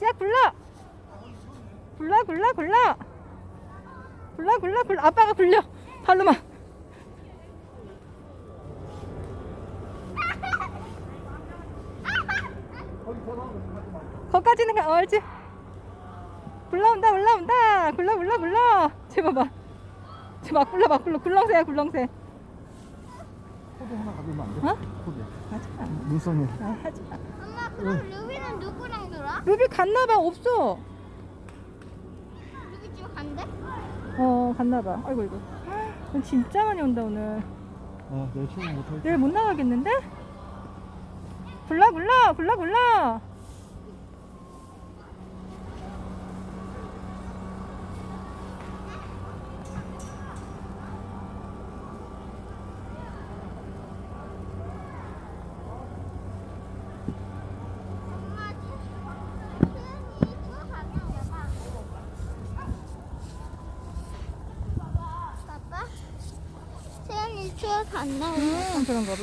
굴러! 지야 굴러! 굴러 굴러 굴러! 굴러 굴러 굴러 아빠가 굴려 발로만 거기까지는 가, 어, 옳지 굴러온다 올라온다 굴러 굴러 굴러 쟤 봐봐 쟤막 굴러 막 굴러 굴렁새야 굴렁새 코드 하나 가져오면 안 돼? 어? 코드. 하지 마 눈썹이. 아, 하지 마 엄마 그럼 루비는? 루비 갔나봐. 없어. 루비 집에 간대? 어 갔나봐. 아이고 이거 진짜 많이 온다 오늘. 아, 내일 출근 못할 내일 못 나가겠는데? 굴러 굴러 굴러 굴러 엄마 태연이 추워 갔나 봐. 아빠? 태연이 추워 갔나 봐. 음 그런가 봐